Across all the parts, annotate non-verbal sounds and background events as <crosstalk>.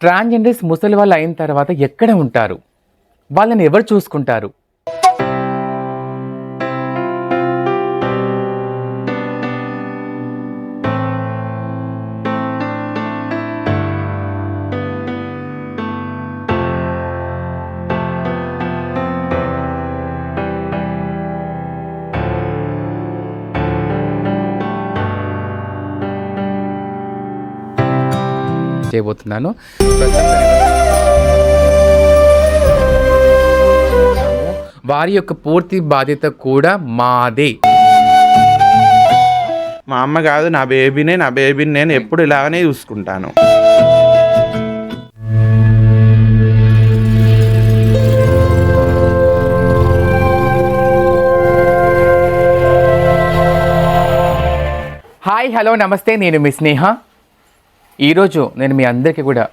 Transgenders ముసలి వాళ్ళు అయిన తర్వాత ఎక్కడ ఉంటారు? వాళ్ళని ఎవరు చూసుకుంటారు? చేయబోతున్నాను. వారి యొక్క పూర్తి బాధ్యత కూడా మాదే. మా అమ్మ కాదు నా బేబీనే నా బేబీని నేను ఎప్పుడు ఇలాగనే చూసుకుంటాను. హాయ్ హలో నమస్తే నేను మీ స్నేహ. ఈరోజు నేను మీ అందరికీ కూడా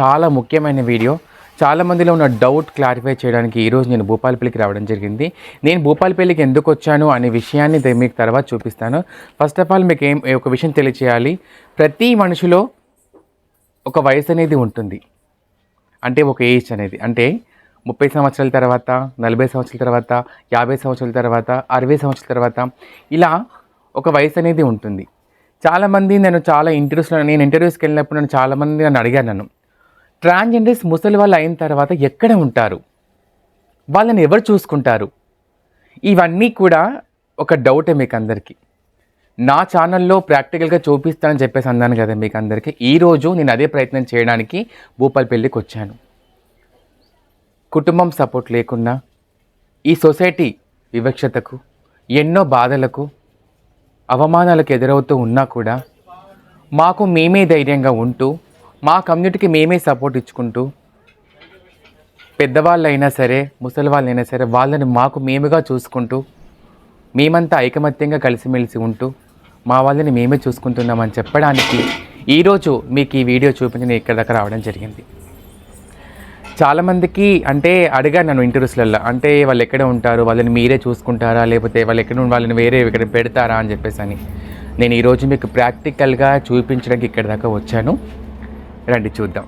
చాలా ముఖ్యమైన వీడియో చాలా మందిలో ఉన్న డౌట్ క్లారిఫై చేయడానికి ఈరోజు నేను భూపాలపల్లికి రావడం జరిగింది. నేను భూపాలపల్లికి ఎందుకు వచ్చాను అనే విషయాన్ని మీకు తర్వాత చూపిస్తాను. ఫస్ట్ ఆఫ్ ఆల్ మీకు ఏం ఒక విషయం తెలియచేయాలి. ప్రతి మనిషిలో ఒక వయసు అనేది ఉంటుంది. అంటే ఒక ఏజ్ అనేది. అంటే ముప్పై సంవత్సరాల తర్వాత నలభై సంవత్సరాల తర్వాత యాభై సంవత్సరాల తర్వాత అరవై సంవత్సరాల తర్వాత ఇలా ఒక వయసు అనేది ఉంటుంది. చాలామంది నేను చాలా ఇంటర్వ్యూస్లో నేను ఇంటర్వ్యూస్కి వెళ్ళినప్పుడు నేను చాలామంది నన్ను అడిగాను నన్ను. ట్రాన్స్జెండర్స్ ముసలి వాళ్ళు అయిన తర్వాత ఎక్కడ ఉంటారు? వాళ్ళని ఎవరు చూసుకుంటారు? ఇవన్నీ కూడా ఒక డౌటే మీకు అందరికీ. నా ఛానల్లో ప్రాక్టికల్గా చూపిస్తానని చెప్పేసి అన్నాను కదా మీకు అందరికీ. ఈరోజు నేను అదే ప్రయత్నం చేయడానికి భూపాలపల్లికి వచ్చాను. కుటుంబం సపోర్ట్ లేకుండా ఈ సొసైటీ వివక్షతకు ఎన్నో బాధలకు అవమానాలకు ఎదురవుతూ ఉన్నా కూడా మాకు మేమే ధైర్యంగా ఉంటూ మా కమ్యూనిటీకి మేమే సపోర్ట్ ఇచ్చుకుంటూ పెద్దవాళ్ళు అయినా సరే ముసలి వాళ్ళైనా సరే వాళ్ళని మాకు మేముగా చూసుకుంటూ మేమంతా ఐకమత్యంగా కలిసిమెలిసి ఉంటూ మా వాళ్ళని మేమే చూసుకుంటున్నామని చెప్పడానికి ఈరోజు మీకు ఈ వీడియో చూపించి నేను ఇక్కడ దాకా రావడం జరిగింది. చాలామందికి అంటే అడిగాను నన్ను ఇంటర్వ్యూస్లలో అంటే వాళ్ళు ఎక్కడ ఉంటారు? వాళ్ళని మీరే చూసుకుంటారా? లేకపోతే వాళ్ళు ఎక్కడ వాళ్ళని వేరే ఇక్కడ పెడతారా అని చెప్పేసి అని. నేను ఈరోజు మీకు ప్రాక్టికల్గా చూపించడానికి ఇక్కడ దాకా వచ్చాను. రండి చూద్దాం.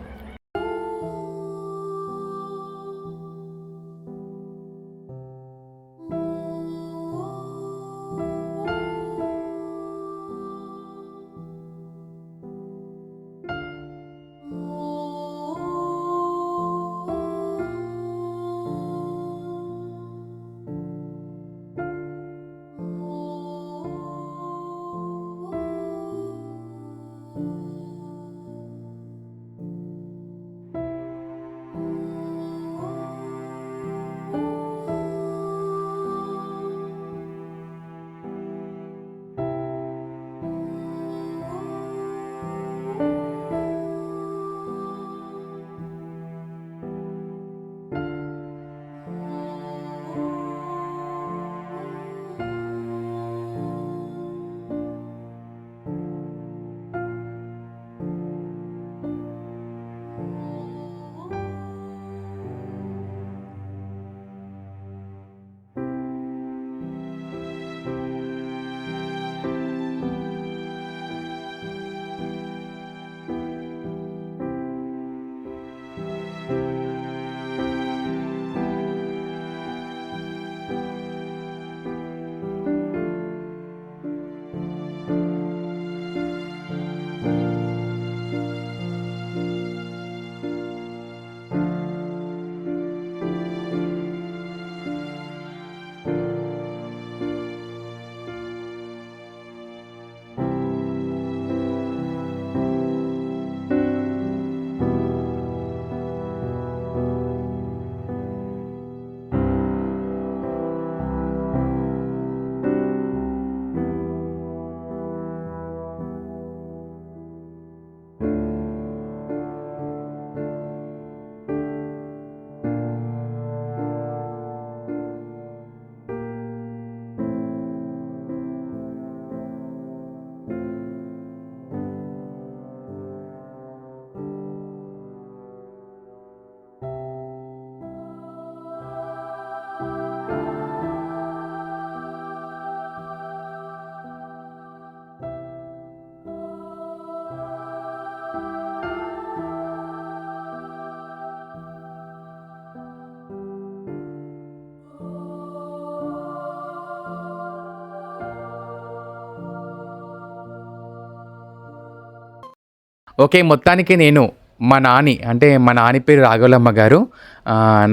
ఓకే మొత్తానికి నేను మా నాని అంటే మా నాని పేరు రాఘవలమ్మ గారు.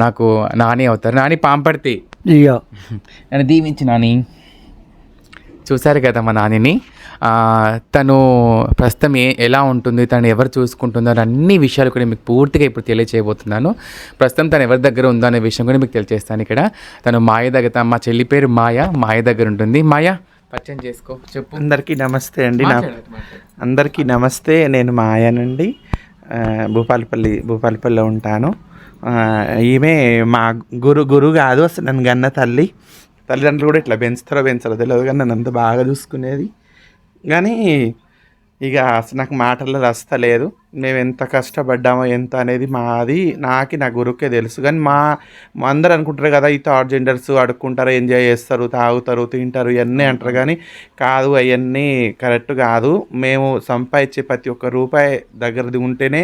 నాకు నాని అవుతారు. నాని పాంపడితే ఇయ్యో నన్ను దీవించి నాని. చూశారు కదా మా నానిని. తను ప్రస్తుతం ఏ ఎలా ఉంటుంది తను ఎవరు చూసుకుంటుందో అని అన్ని విషయాలు కూడా మీకు పూర్తిగా ఇప్పుడు తెలియచేయబోతున్నాను. ప్రస్తుతం తను ఎవరి దగ్గర ఉందో అనే విషయం కూడా మీకు తెలియజేస్తాను ఇక్కడ. తను మాయ దగ్గర మా చెల్లి పేరు మాయ మాయ దగ్గర ఉంటుంది. మాయ పరిచయం చేసుకో చెప్పు. అందరికీ నమస్తే అండి. నా. అందరికీ నమస్తే. నేను మాయనండి ఆ, భూపాలపల్లి భూపాలపల్లిలో ఉంటాను. ఈమె మా గురు గురు కాదు అసలు నన్ను గన్న తల్లి. తల్లిదండ్రులు కూడా ఇట్లా పెంచుతారో పెంచారో తెలియదు కానీ నన్ను అంత బాగా చూసుకునేది. కానీ ఇక అసలు నాకు మాటల్లో రస్తలేదు మేము ఎంత కష్టపడ్డామో ఎంత అనేది మాది నాకి నా గురువుకే తెలుసు. కానీ మా అందరు అనుకుంటారు కదా ఈ థర్డ్ జెండర్స్ అడుక్కుంటారు ఎంజాయ్ చేస్తారు తాగుతారు తింటారు ఇవన్నీ అంటారు కానీ కాదు అవన్నీ కరెక్ట్ కాదు. మేము సంపాదించే ప్రతి ఒక్క రూపాయి దగ్గరది ఉంటేనే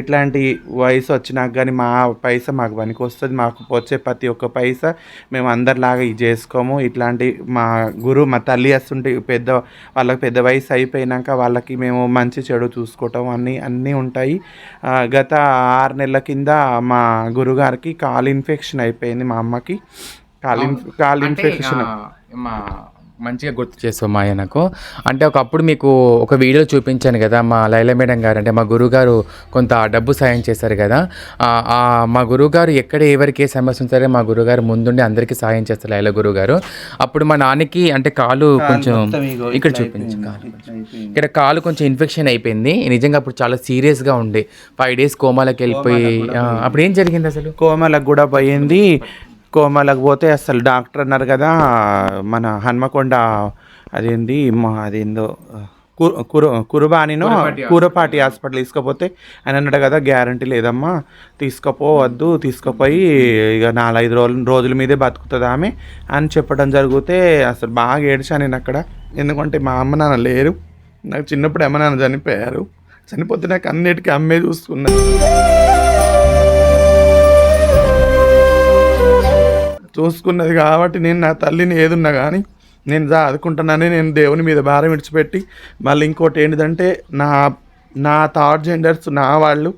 ఇట్లాంటి వయసు వచ్చినాక కానీ మా పైసా మాకు పనికి వస్తుంది మాకు వచ్చే ప్రతి ఒక్క పైసా మేము అందరిలాగా ఇది చేసుకోము. ఇట్లాంటి మా గురువు మా తల్లి వస్తుంటే పెద్ద వాళ్ళకి పెద్ద వయసు అయిపోయినాక వాళ్ళకి మేము మంచి చెడు చూసుకోవటం అన్నీ అన్నీ ఉంటాయి. ఆ, గత ఆరు నెలల కింద మా గురుగారికి కాలు ఇన్ఫెక్షన్ అయిపోయింది మా అమ్మకి. కాలు కాలు ఇన్ఫెక్షన్. మా మంచిగా గుర్తు చేసావు మాయ నాకు అంటే ఒకప్పుడు మీకు ఒక వీడియో చూపించాను కదా మా లైలా మేడం గారు అంటే మా గురుగారు కొంత డబ్బు సాయం చేశారు కదా. మా గురుగారు ఎక్కడ ఎవరికి ఏ సమస్య ఉంచారో మా గురుగారు ముందుండి అందరికీ సాయం చేస్తారు లైలా గురుగారు. అప్పుడు మా నాన్నకి అంటే కాలు కొంచెం ఇక్కడ చూపించు. ఇక్కడ కాలు కొంచెం ఇన్ఫెక్షన్ అయిపోయింది. నిజంగా అప్పుడు చాలా సీరియస్గా ఉండే. ఫైవ్ డేస్ కోమాలోకి వెళ్ళిపోయి అప్పుడు ఏం జరిగింది అసలు? కోమలకు కూడా పోయింది. కోమలకు పోతే అసలు డాక్టర్ అన్నారు కదా మన హన్మకొండ అదేంది మా అదేందో కురు కురుబానినో కురపాటి హాస్పిటల్. తీసుకపోతే ఆయన అన్నాడు కదా గ్యారంటీ లేదమ్మా తీసుకుపోవద్దు తీసుకుపోయి ఇక నాలుగైదు రోజుల రోజుల మీదే బతుకుతుంది ఆమె అని చెప్పడం జరిగితే అసలు బాగా ఏడ్చాను నేను అక్కడ. ఎందుకంటే మా అమ్మ నాన్న లేరు నాకు చిన్నప్పుడు అమ్మ నాన్న చనిపోయారు చనిపోతే నాకు అన్నిటికీ అమ్మే చూసుకున్నది చూసుకున్నది కాబట్టి నేను నా తల్లిని ఏదున్నా కానీ నేను చదువుకుంటున్నానని నేను దేవుని మీద భారం విడిచిపెట్టి మళ్ళీ ఇంకోటి ఏంటిదంటే నా నా థర్డ్ జెండర్స్ నా వాళ్ళు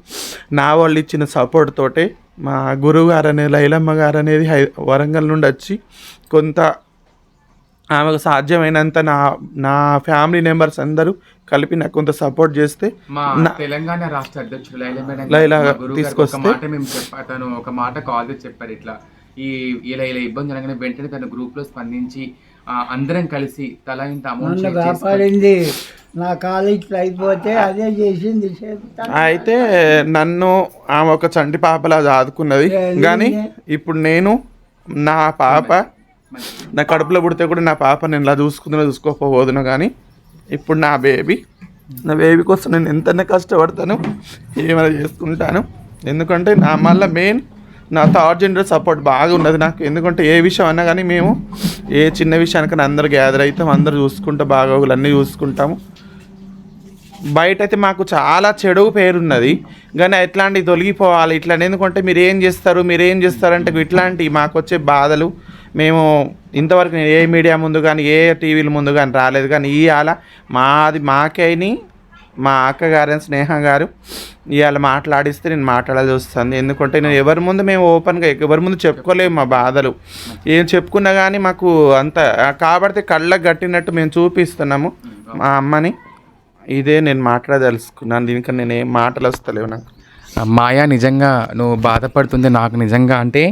నా వాళ్ళు ఇచ్చిన సపోర్ట్ తోటే మా గురువు గారు అనే లైలమ్మ గారు అనేది హై వరంగల్ నుండి వచ్చి కొంత ఆమెకు సాధ్యమైనంత నా నా ఫ్యామిలీ మెంబర్స్ అందరూ కలిపి నాకు కొంత సపోర్ట్ చేస్తే తెలంగాణ రాష్ట్ర అధ్యక్షుడు లైలా తీసుకొస్తే- మాట మేము చెప్పా తను ఒక మాట కాల్ చేసి చెప్పారు ఇట్లా. ఈ ఇలా ఇలా ఇబ్బంది జరగగానే వెంటనే తన గ్రూప్లో స్పందించి అందరం కలిసి తలా ఇంత అమౌంట్ కాపాడింది. నా కాలు ఇట్లా అయిపోతే అదే చేసింది. అయితే నన్ను ఆమె ఒక చంటి పాపలా ఆదుకున్నది. కానీ ఇప్పుడు నేను నా పాప నా కడుపులో పుడితే కూడా నా పాప నేను ఇలా చూసుకుంటున్నా చూసుకోకపోదును కానీ ఇప్పుడు నా బేబీ నా బేబీ కోసం నేను ఎంత కష్టపడతాను ఏమైనా చేసుకుంటాను. ఎందుకంటే నా మళ్ళీ మెయిన్ నా థర్డ్ జెండర్ సపోర్ట్ బాగా ఉన్నది నాకు. ఎందుకంటే ఏ విషయం అన్నా కానీ మేము ఏ చిన్న విషయానికైనా అందరు గ్యాదర్ అవుతాం అందరు చూసుకుంటాం బాగోగులు అన్నీ చూసుకుంటాము. బయట అయితే మాకు చాలా చెడు పేరున్నది. కానీ ఎట్లాంటివి తొలగిపోవాలి ఇట్లా ఎందుకంటే మీరు ఏం చేస్తారు మీరు ఏం చేస్తారంటే ఇట్లాంటి మాకు వచ్చే బాధలు. మేము ఇంతవరకు నేను ఏ మీడియా ముందు కానీ ఏ టీవీల ముందు కానీ రాలేదు. కానీ ఇవాళ మాది మాకైని మా అక్క గారు స్నేహ గారు ఇవాళ మాట్లాడిస్తే నేను మాట్లాడాల్సి వస్తుంది. ఎందుకంటే నేను ఎవరి ముందు మేము ఓపెన్గా ఎవరి ముందు చెప్పుకోలేము మా బాధలు. ఏం చెప్పుకున్నా కానీ మాకు అంత కాబట్టి కళ్ళకు కట్టినట్టు మేము చూపిస్తున్నాము మా అమ్మని. ఇదే నేను మాట్లాడదలుచుకున్నాను దీనికన్నా నేను ఏం మాటలు వస్తలేవు నాకు. మాయా నిజంగా నువ్వు బాధపడుతుంది నాకు నిజంగా అంటే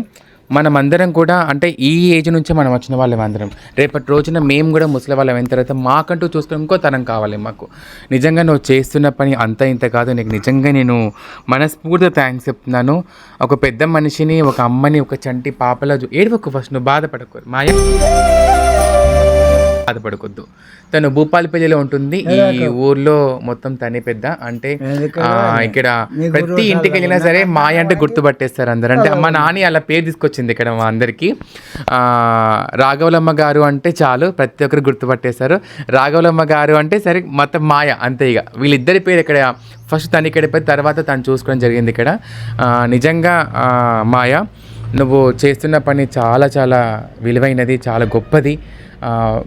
మనమందరం కూడా అంటే ఈ ఏజ్ నుంచే మనం వచ్చిన వాళ్ళం అందరం రేపటి రోజున మేము కూడా ముసలి వాళ్ళం అయిన తర్వాత మాకంటూ చూసుకుని ఇంకో తరం కావాలి మాకు. నిజంగా నువ్వు చేస్తున్న పని అంత ఇంత కాదు. నీకు నిజంగా నేను మనస్ఫూర్తిగా థ్యాంక్స్ చెప్తున్నాను. ఒక పెద్ద మనిషిని ఒక అమ్మని ఒక చంటి పాపలా చూ- ఏడవకు ఫస్ట్ నువ్వు బాధపడకు. మాయ బాధపడకొద్దు. తను భూపాలపల్లిలో ఉంటుంది. ఈ ఊర్లో మొత్తం తనే పెద్ద. అంటే ఇక్కడ ప్రతి ఇంటికి వెళ్ళినా సరే మాయ అంటే గుర్తుపట్టేస్తారు అందరు. అంటే మా నాని అలా పేరు తీసుకొచ్చింది ఇక్కడ మా అందరికి. ఆ, రాఘవలమ్మ గారు అంటే చాలు ప్రతి ఒక్కరు గుర్తుపట్టేస్తారు రాఘవలమ్మ గారు అంటే సరే మొత్తం మాయ అంతే ఇక. వీళ్ళిద్దరి పేరు ఇక్కడ ఫస్ట్ తను ఇక్కడ పోయి తర్వాత తను చూసుకోవడం జరిగింది ఇక్కడ. నిజంగా మాయ నువ్వు చేస్తున్న పని చాలా చాలా విలువైనది చాలా గొప్పది.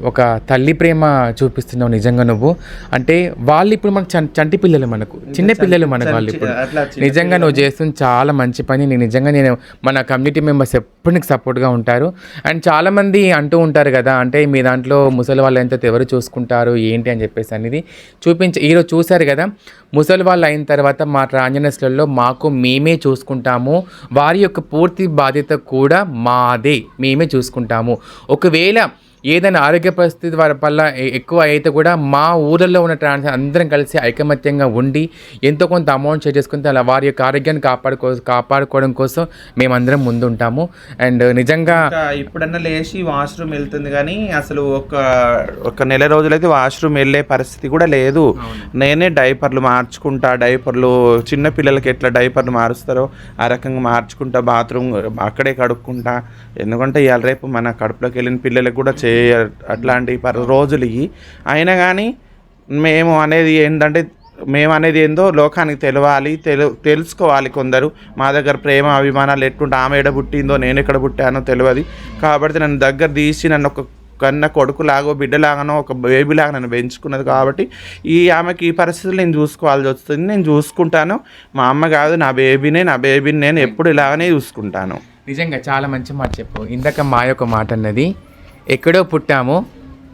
ఒక తల్లి ప్రేమ చూపిస్తున్నావు నిజంగా నువ్వు. అంటే వాళ్ళు ఇప్పుడు మనకు చంటి పిల్లలు మనకు. చిన్న పిల్లలు మనకు వాళ్ళు ఇప్పుడు నిజంగా నువ్వు చేస్తుంది చాలా మంచి పని. నేను నిజంగా నేను మన కమ్యూనిటీ మెంబర్స్ ఎప్పుడు నీకు సపోర్ట్గా ఉంటారు. అండ్ చాలామంది అంటూ ఉంటారు కదా అంటే మీ దాంట్లో ముసలి వాళ్ళు ఎంత ఎవరు చూసుకుంటారు ఏంటి అని చెప్పేసి అనేది చూపించి ఈరోజు చూశారు కదా ముసలి వాళ్ళు అయిన తర్వాత మా ట్రాన్జనస్లలో మాకు మేమే చూసుకుంటాము. వారి యొక్క పూర్తి బాధ్యత కూడా మాదే. మేమే చూసుకుంటాము. ఒకవేళ ఏదైనా ఆరోగ్య పరిస్థితి వారి వల్ల ఎక్కువ అయితే కూడా మా ఊళ్ళల్లో ఉన్న ట్రాన్స్ అందరం కలిసి ఐకమత్యంగా ఉండి ఎంతో కొంత అమౌంట్ షేర్ చేసుకుని అలా వారి యొక్క ఆరోగ్యాన్ని కాపాడుకో కాపాడుకోవడం కోసం మేమందరం ముందుంటాము. అండ్ నిజంగా ఇప్పుడన్నా లేచి వాష్రూమ్ వెళ్తుంది కానీ అసలు ఒక ఒక నెల రోజులైతే వాష్రూమ్ వెళ్ళే పరిస్థితి కూడా లేదు. నేనే డైపర్లు మార్చుకుంటా డైపర్లు చిన్న పిల్లలకి ఎట్లా డైపర్లు మారుస్తారో ఆ రకంగా మార్చుకుంటా బాత్రూమ్ అక్కడే కడుక్కుంటా. ఎందుకంటే ఇవాళ రేపు మన కడుపులోకి వెళ్ళిన పిల్లలకు కూడా చేయ అట్లాంటి రోజులు ఇవి అయినా కానీ మేము అనేది ఏంటంటే మేము అనేది ఏందో లోకానికి తెలవాలి తెలు తెలుసుకోవాలి కొందరు. మా దగ్గర ప్రేమ అభిమానాలు ఎట్టుంటే ఆమె ఎడ పుట్టిందో నేను ఎక్కడ పుట్టానో తెలియదు కాబట్టి నన్ను దగ్గర తీసి నన్ను ఒక కన్న కొడుకులాగో బిడ్డలాగానో ఒక బేబీలాగా నన్ను పెంచుకున్నది కాబట్టి ఈ ఆమెకి ఈ పరిస్థితులు నేను చూసుకోవాల్సి వస్తుంది. నేను చూసుకుంటాను. మా అమ్మ కాదు నా బేబీనే నా బేబీని నేను ఎప్పుడు ఇలాగనే చూసుకుంటాను. నిజంగా చాలా మంచి మాట చెప్పు ఇందాక మా యొక్క మాట అన్నది ఎక్కడో పుట్టాము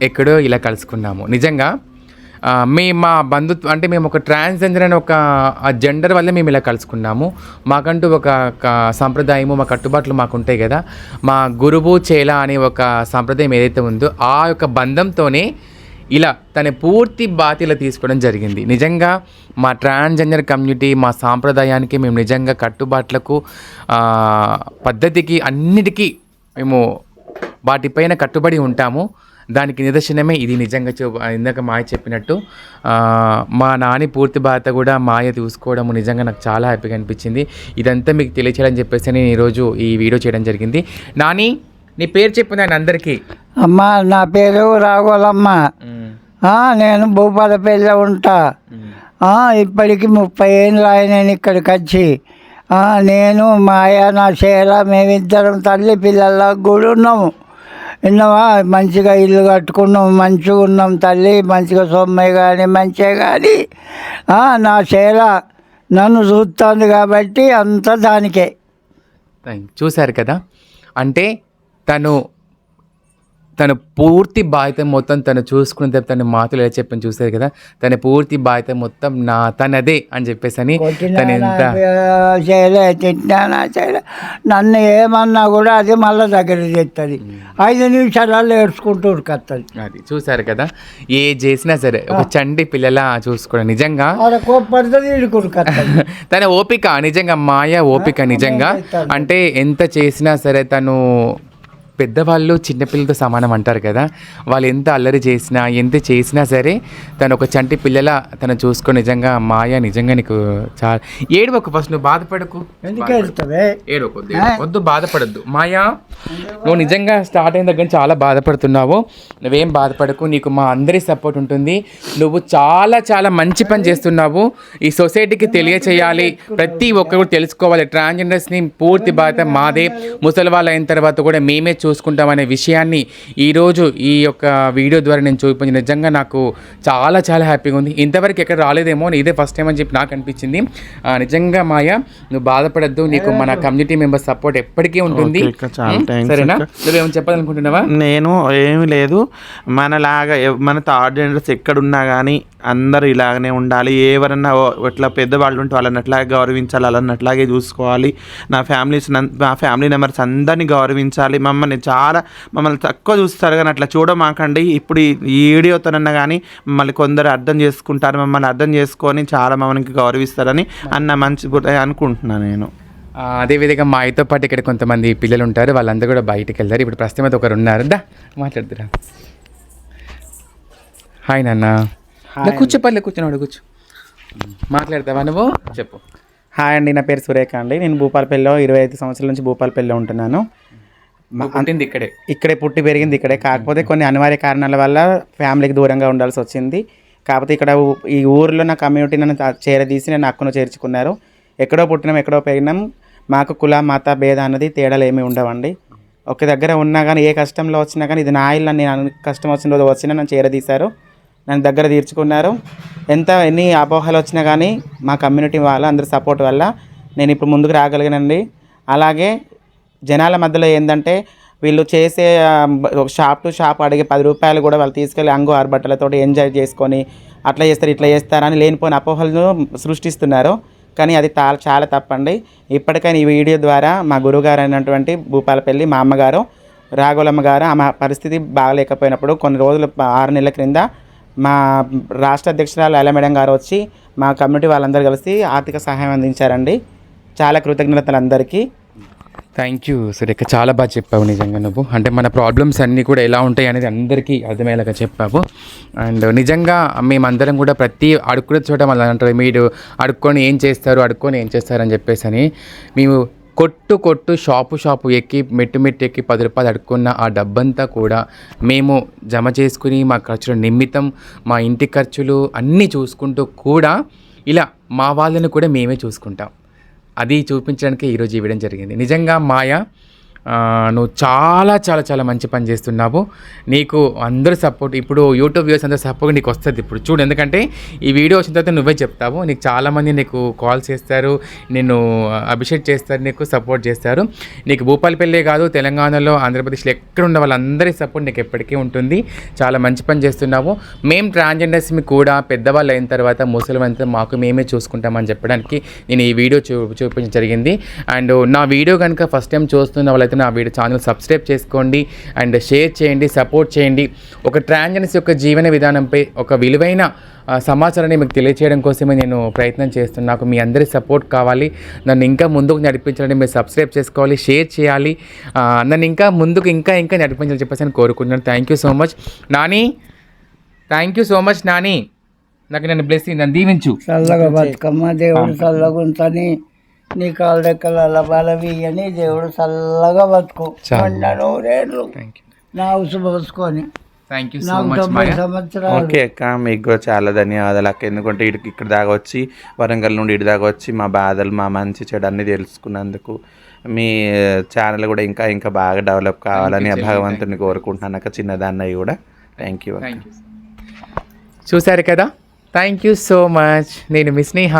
ఎక్కడో ఇలా కలుసుకున్నాము. నిజంగా మీ మా బంధుత్వం అంటే మేము ఒక ట్రాన్స్జెండర్ అనే ఒక ఆ జెండర్ వల్లే మేము ఇలా కలుసుకున్నాము. మాకంటూ ఒక ఒక సాంప్రదాయము మా కట్టుబాట్లు మాకు ఉంటాయి కదా. మా గురువు చేల అనే ఒక సాంప్రదాయం ఏదైతే ఉందో ఆ యొక్క బంధంతోనే ఇలా తన పూర్తి బాధ్యత తీసుకోవడం జరిగింది. నిజంగా మా ట్రాన్స్జెండర్ కమ్యూనిటీ మా సాంప్రదాయానికి మేము నిజంగా కట్టుబాట్లకు పద్ధతికి అన్నిటికీ మేము వాటిపైన కట్టుబడి ఉంటాము. దానికి నిదర్శనమే ఇది నిజంగా చూ ఇందాక మాయ చెప్పినట్టు. మా నాని పూర్తి బాధ్యత కూడా మాయ చూసుకోవడం నిజంగా నాకు చాలా హ్యాపీగా అనిపించింది. ఇదంతా మీకు తెలియచేయాలని చెప్పేసి నేను ఈరోజు ఈ వీడియో చేయడం జరిగింది. నాని నీ పేరు చెప్పు నేను అందరికీ. అమ్మ నా పేరు రాఘోలమ్మ. నేను భూపాలపల్లిలో ఉంటా. ఇప్పటికి ముప్పై ఏళ్ళు ఆయన నేను ఇక్కడికి వచ్చి. నేను మాయ నా శేల మేమిద్దరం తల్లి పిల్లల కూడా ఉన్నాము విన్నావా? మంచిగా ఇల్లు కట్టుకున్నాం మంచిగా ఉన్నాం తల్లి మంచిగా సొమ్మయ్య కానీ మంచిగా కానీ నా చేల నన్ను చూస్తుంది కాబట్టి అంతా దానికే. చూశారు కదా? అంటే తను తను పూర్తి బాధ్యత మొత్తం తను చూసుకున్న తన మాటలు ఎలా చెప్పని చూశారు కదా? తన పూర్తి బాధ్యత మొత్తం నా తనదే అని చెప్పేసి అని తను ఎంత చేయలే తిట్టినా చేయలే. నన్ను ఏమన్నా కూడా అది మళ్ళీ దగ్గర తెస్తుంది ఐదు నిమిషాలలో ఏడ్చుకుంటూ ఉరుకొస్తుంది అది చూశారు కదా? ఏ చేసినా సరే ఒక చంటి పిల్లల చూసుకోవడం నిజంగా? <laughs> తన ఓపిక నిజంగా మాయ ఓపిక నిజంగా? అంటే ఎంత చేసినా సరే తను పెద్దవాళ్ళు చిన్నపిల్లలతో సమానం అంటారు కదా. వాళ్ళు ఎంత అల్లరి చేసినా ఎంత చేసినా సరే తను ఒక చంటి పిల్లల తను చూసుకో నిజంగా మాయ నిజంగా నీకు చాలా ఏడవకు ఫస్ట్ నువ్వు బాధపడకు. ఏడవకొద్దు బాధపడద్దు. మాయా నువ్వు నిజంగా స్టార్ట్ అయిన దగ్గర చాలా బాధపడుతున్నావు. నువ్వేం బాధపడకు నీకు మా అందరి సపోర్ట్ ఉంటుంది. నువ్వు చాలా చాలా మంచి పని చేస్తున్నావు. ఈ సొసైటీకి తెలియచేయాలి. ప్రతి ఒక్కరు తెలుసుకోవాలి. ట్రాన్స్జెండర్స్ని పూర్తి బాధ్యత మాదే. ముసలి వాళ్ళు అయిన తర్వాత కూడా మేమే చూసుకుంటామనే విషయాన్ని ఈరోజు ఈ యొక్క వీడియో ద్వారా నేను చూపించి నిజంగా నాకు చాలా చాలా హ్యాపీగా ఉంది. ఇంతవరకు ఎక్కడ రాలేదేమో ఇదే ఫస్ట్ టైం అని చెప్పి నాకు అనిపించింది. నిజంగా మాయ నువ్వు బాధపడద్దు. నీకు మన కమ్యూనిటీ మెంబర్ సపోర్ట్ ఎప్పటికీ ఉంటుంది. సరేనా. నువ్వేమో చెప్పాలనుకుంటున్నావా? నేను ఏమి లేదు. మనలాగా మన థర్డ్ జనరేషన్ ఎక్కడున్నా కానీ అందరూ ఇలాగనే ఉండాలి. ఎవరన్నా ఇట్లా పెద్దవాళ్ళు ఉంటే వాళ్ళని అట్లాగే గౌరవించాలి. వాళ్ళని అట్లాగే చూసుకోవాలి. నా ఫ్యామిలీస్ నా ఫ్యామిలీ మెంబర్స్ అందరినీ గౌరవించాలి. మమ్మల్ని చాలా మమ్మల్ని తక్కువ చూస్తారు కానీ అట్లా చూడమాకండి. ఇప్పుడు ఈ వీడియోతోనన్నా కానీ మమ్మల్ని కొందరు అర్థం చేసుకుంటారు మమ్మల్ని అర్థం చేసుకొని చాలా మమ్మల్ని గౌరవిస్తారని అన్న మంచి అనుకుంటున్నాను నేను. అదేవిధంగా మా ఆయనతో పాటు ఇక్కడ కొంతమంది పిల్లలు ఉంటారు వాళ్ళందరూ కూడా బయటికి వెళ్తారు. ఇప్పుడు ప్రస్తుతం అయితే ఒకరు ఉన్నారు. దా మాట్లాడుతురా. హాయ్ నాన్న. కూర్చో పర్లే కూర్చున్నాడు కూర్చో. మాట్లాడతావా నువ్వు? చెప్పు. హాయ్ అండి నా పేరు సురేఖ అండి. నేను భూపాలపల్లిలో ఇరవై ఐదు సంవత్సరాల నుంచి భూపాలపల్లిలో ఉంటున్నాను. పుట్టింది ఇక్కడే. ఇక్కడే పుట్టి పెరిగింది ఇక్కడే. కాకపోతే కొన్ని అనివార్య కారణాల వల్ల ఫ్యామిలీకి దూరంగా ఉండాల్సి వచ్చింది. కాకపోతే ఇక్కడ ఈ ఊరిలో నా కమ్యూనిటీ నన్ను చేరదీసి నన్ను అక్కును చేర్చుకున్నారు. ఎక్కడో పుట్టినాం ఎక్కడో పెరిగినాం. మాకు కుల మత భేద అన్నది తేడాలు ఏమీ ఉండవండి. ఒక దగ్గర ఉన్నా కానీ ఏ కష్టంలో వచ్చినా కానీ ఇది నా ఇల్లు అని నేను కష్టం వచ్చిన రోజు వచ్చినా నన్ను చేరదీశారు. నన్ను దగ్గర తీర్చుకున్నారు. ఎంత ఎన్ని అపోహలు వచ్చినా కానీ మా కమ్యూనిటీ వాళ్ళ అందరి సపోర్ట్ వల్ల నేను ఇప్పుడు ముందుకు రాగలిగానండి. అలాగే జనాల మధ్యలో ఏంటంటే వీళ్ళు చేసే షాప్ టు షాప్ అడిగే పది రూపాయలు కూడా వాళ్ళు తీసుకెళ్ళి అంగు ఆరుబట్టలతో ఎంజాయ్ చేసుకొని అట్లా చేస్తారు ఇట్లా చేస్తారని లేనిపోయిన అపోహలను సృష్టిస్తున్నారు. కానీ అది తా చాలా తప్పండి. ఇప్పటికైనా ఈ వీడియో ద్వారా మా గురువుగారు అయినటువంటి భూపాలపల్లి మా అమ్మగారు రాఘులమ్మ గారు ఆమె పరిస్థితి బాగలేకపోయినప్పుడు కొన్ని రోజులు ఆరు నెలల క్రింద మా రాష్ట్ర అధ్యక్షురాలు అల మేడం గారు వచ్చి మా కమ్యూనిటీ వాళ్ళందరూ కలిసి ఆర్థిక సహాయం అందించారండి. చాలా కృతజ్ఞతలు అందరికీ. Thank you Surekha. చాలా బాగా చెప్పావు నిజంగా నువ్వు. అంటే మన ప్రాబ్లమ్స్ అన్నీ కూడా ఎలా ఉంటాయి అనేది అందరికీ అర్థమయ్యేలాగా చెప్పావు. అండ్ నిజంగా మేమందరం కూడా ప్రతి అడుక్కునే చోట మళ్ళీ అంటారు. మీరు అడుక్కొని ఏం చేస్తారు అడుక్కొని ఏం చేస్తారు అని చెప్పేసి అని మేము కొట్టు కొట్టు షాపు షాపు ఎక్కి మెట్టు మెట్టు ఎక్కి పది రూపాయలు అడుక్కున్న ఆ డబ్బంతా కూడా మేము జమ చేసుకుని మా ఖర్చుల నిమిత్తం మా ఇంటి ఖర్చులు అన్నీ చూసుకుంటూ కూడా ఇలా మా వాళ్ళని కూడా మేమే చూసుకుంటాం. అది చూపించడానికి ఈరోజు ఇవ్వడం జరిగింది. నిజంగా మాయ నువ్వు చాలా చాలా చాలా మంచి పని చేస్తున్నావు. నీకు అందరూ సపోర్ట్ ఇప్పుడు యూట్యూబ్ వ్యూస్ అందరూ సపోర్ట్ నీకు వస్తుంది ఇప్పుడు. చూడు ఎందుకంటే ఈ వీడియో వచ్చిన తర్వాత నువ్వే చెప్తావు. నీకు చాలామంది నీకు కాల్ చేస్తారు నేను అభిషేక్ చేస్తారు నీకు సపోర్ట్ చేస్తారు. నీకు భూపాలపల్లి కాదు తెలంగాణలో ఆంధ్రప్రదేశ్లో ఎక్కడ ఉన్న వాళ్ళందరి సపోర్ట్ నీకు ఎప్పటికీ ఉంటుంది. చాలా మంచి పని చేస్తున్నావు. మేము ట్రాన్స్జెండర్స్ కూడా పెద్దవాళ్ళు అయిన తర్వాత ముసలిమంతా మాకు మేమే చూసుకుంటామని చెప్పడానికి నేను ఈ వీడియో చూ చూపించడం జరిగింది. అండ్ నా వీడియో కనుక ఫస్ట్ టైం చూస్తున్న వాళ్ళైతే నా వీడియో ఛానల్ సబ్స్క్రైబ్ చేసుకోండి అండ్ షేర్ చేయండి సపోర్ట్ చేయండి. ఒక ట్రాన్స్జెండర్స్ యొక్క జీవన విధానంపై ఒక విలువైన ఆ, సమాచారాన్ని మీకు తెలియచేయడం కోసమే నేను ప్రయత్నం చేస్తున్నాను. నాకు మీ అందరి సపోర్ట్ కావాలి. నన్ను ఇంకా ముందుకు నడిపించాలని మీరు సబ్స్క్రైబ్ చేసుకోవాలి షేర్ చేయాలి. ఆ, నన్ను ఇంకా ముందుకు ఇంకా ఇంకా నడిపించాలని చెప్పేసి నేను కోరుకుంటున్నాను. Thank you so much Nani thank you so much Nani. నాకు నన్ను బ్లెస్సింగ్ నన్ను దీవించు. చల్లగా బతుకమ్మ దేవుడు నీ కాళ్ళ రెక్కల బలవి అని దేవుడు చల్లగా బతుకు. మొన్న నూరేళ్ళు థ్యాంక్ యూ నా ఉసు పోసుకొని. Thank you so much okay అక్క మీకు కూడా చాలా ధన్యవాదాలు అక్క. ఎందుకంటే ఇటు ఇక్కడ దాకా వచ్చి వరంగల్ నుండి ఇటు దాకా వచ్చి మా బాధలు మా మంచి చెడు అన్ని తెలుసుకున్నందుకు మీ ఛానల్ కూడా ఇంకా ఇంకా బాగా డెవలప్ కావాలని ఆ భగవంతుని కోరుకుంటున్నాను అక్క. చిన్నదాన్నయ్య కూడా. థ్యాంక్ యూ చూశారు కదా? థ్యాంక్ యూ సో మచ్ నేను మీ స్నేహ.